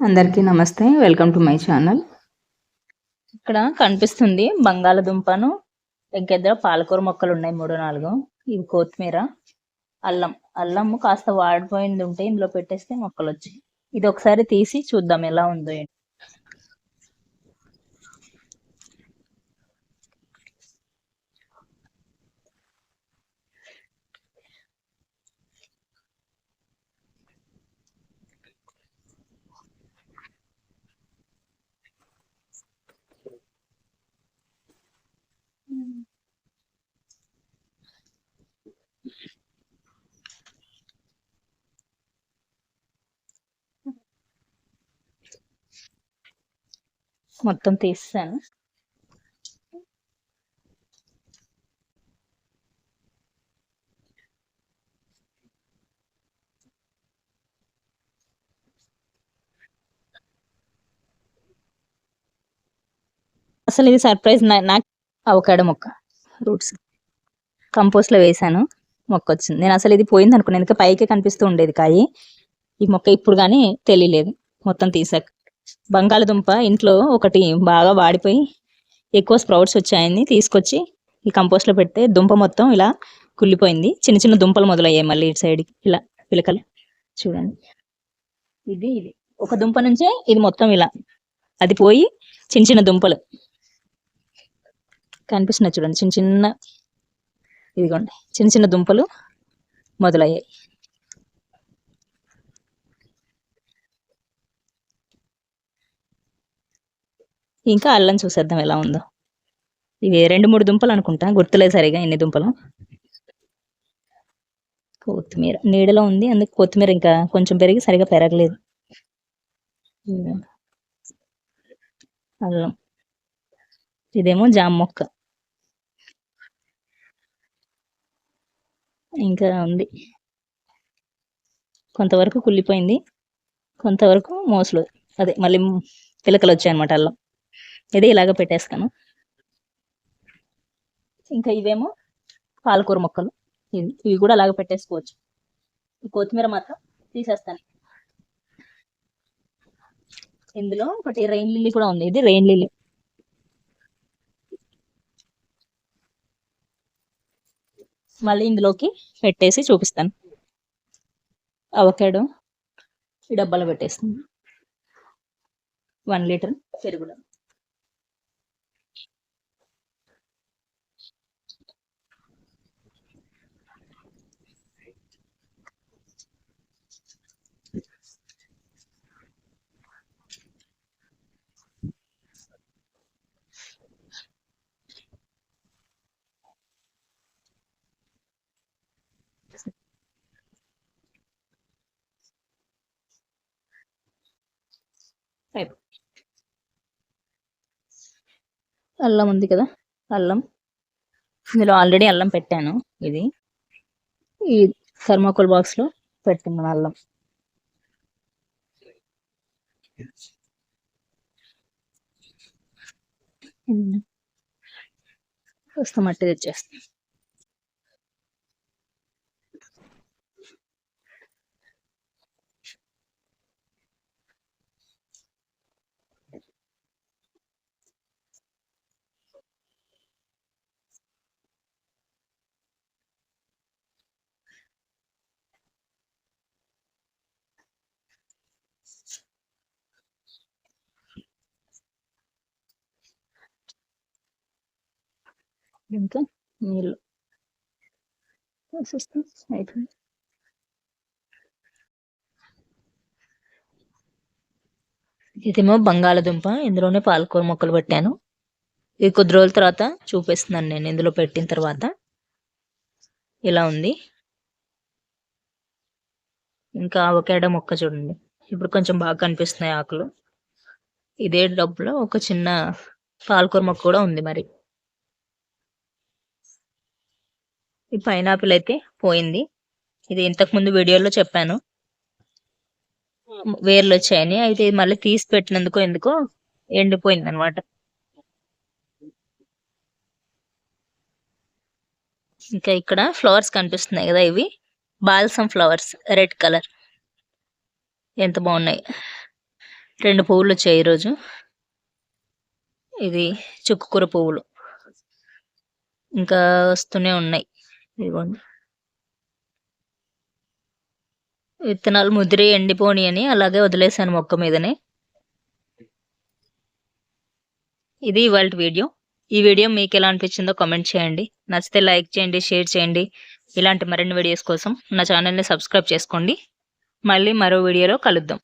అందరికీ నమస్తే. Welcome to my channel. ఇక్కడ కనిపిస్తుంది బంగాళదుంపను. దగ్గర పాలకూర మొక్కలు ఉన్నాయి మూడు నాలుగు. ఇవి కొత్తిమీర అల్లం. అల్లం కాస్త వాడిపోయింది ఉంటే ఇందులో పెట్టేస్తే మొక్కలు వచ్చాయి ఇది ఒకసారి తీసి చూద్దాం ఎలా ఉందో మొత్తం తీసాను అసలు ఇది సర్ప్రైజ్ నాకు అవకాడో మొక్క రూట్స్. కంపోస్ట్లో వేసాను మొక్క వచ్చింది నేను అసలు ఇది పోయింది అనుకున్నాను ఎందుకంటే పైకే కనిపిస్తూ ఉండేది కాయి. ఈ మొక్క ఇప్పుడు కానీ తెలియలేదు మొత్తం తీసాక. బంగాళదుంప ఇంట్లో ఒకటి బాగా వాడిపోయి ఎక్కువ స్ప్రౌట్స్ వచ్చాయని తీసుకొచ్చి ఈ కంపోస్ట్లో పెడితే దుంప మొత్తం ఇలా కుళ్ళిపోయింది. చిన్న చిన్న దుంపలు మొదలయ్యాయి మళ్ళీ ఇటు సైడ్ ఇలా పిలకలు. చూడండి. ఇది ఇది. ఒక దుంప నుంచే ఇది మొత్తం ఇలా. అది పోయి చిన్న చిన్న దుంపలు. కనిపిస్తున్నాయి చూడండి. చిన్న చిన్న ఇదిగోండి. చిన్న చిన్న దుంపలు మొదలయ్యాయి. ఇంకా అల్లం చూసేద్దాం ఎలా ఉందో. ఇవి రెండు మూడు దుంపలు అనుకుంటా గుర్తులేదు సరిగా ఎన్ని దుంపలు. కొత్తిమీర నీడలో ఉంది అందుకు కొత్తిమీర ఇంకా కొంచెం పెరిగి సరిగా పెరగలేదు. అల్లం. ఇదేమో జామ మొక్క. ఇంకా ఉంది. కొంతవరకు కుళ్ళిపోయింది కొంతవరకు మోసలు. అదే మళ్ళీ పిలకలు వచ్చాయన్నమాట అల్లం. ఇది ఇలాగ పెట్టేస్తాను. ఇంకా ఇవేమో పాలకూర మొక్కలు. ఇవి ఇవి కూడా అలాగ పెట్టేసుకోవచ్చు. ఈ కొత్తిమీర మాత్రం తీసేస్తాను. ఇందులో ఒకటి రెయిన్ లిల్లీ కూడా ఉంది. ఇది రెయిన్ లిల్లీ. మళ్ళీ ఇందులోకి పెట్టేసి చూపిస్తాను. అవకాడో ఈ డబ్బాలో పెట్టేస్తాను. వన్ లీటర్ పెరుగులో. అల్లం ఉంది కదా అల్లం. ఇందులో ఆల్రెడీ అల్లం పెట్టాను ఇది. ఈ థర్మాకోల్ బాక్స్లో పెట్టుకున్నాను అల్లం. వస్తా మట్టి తెచ్చేస్తాను ఇంకా నీళ్ళు అయిపోయింది ఇదేమో బంగాళదుంప. ఇందులోనే పాలకూర మొక్కలు పెట్టాను. ఇది కొద్ది రోజుల తర్వాత చూపిస్తున్నాను నేను ఇందులో పెట్టిన తర్వాత. ఇలా ఉంది. ఇంకా అవకాడో మొక్క చూడండి. ఇప్పుడు కొంచెం బాగా కనిపిస్తున్నాయి ఆకులు. ఇదే డబ్బులో ఒక చిన్న పాలకూర మొక్క కూడా ఉంది మరి. ఈ పైనాపిల్ అయితే పోయింది. ఇది ఇంతకు ముందు వీడియోలో చెప్పాను. వేర్లు వచ్చాయని. అయితే మళ్ళీ తీసి పెట్టినందుకు ఎందుకో ఎండిపోయింది అనమాట ఇంకా ఇక్కడ ఫ్లవర్స్ కనిపిస్తున్నాయి కదా ఇవి. Balsam flowers red colour. ఎంత బాగున్నాయి. రెండు పువ్వులు వచ్చాయి ఈరోజు. ఇది చుక్కుకూర పువ్వులు. ఇంకా వస్తూనే ఉన్నాయి. ఇదిగోండి. విత్తనాలు ముదిరి ఎండిపోని అని అలాగే వదిలేసాను మొక్క మీదనే. ఇది ఇవాళ వీడియో. ఈ వీడియో మీకు ఎలా అనిపించిందో కామెంట్ చేయండి. నచ్చితే లైక్ చేయండి షేర్ చేయండి. ఇలాంటి మరిన్ని వీడియోస్ కోసం నా ఛానల్ని సబ్స్క్రైబ్ చేసుకోండి. మళ్ళీ మరో వీడియోలో కలుద్దాం.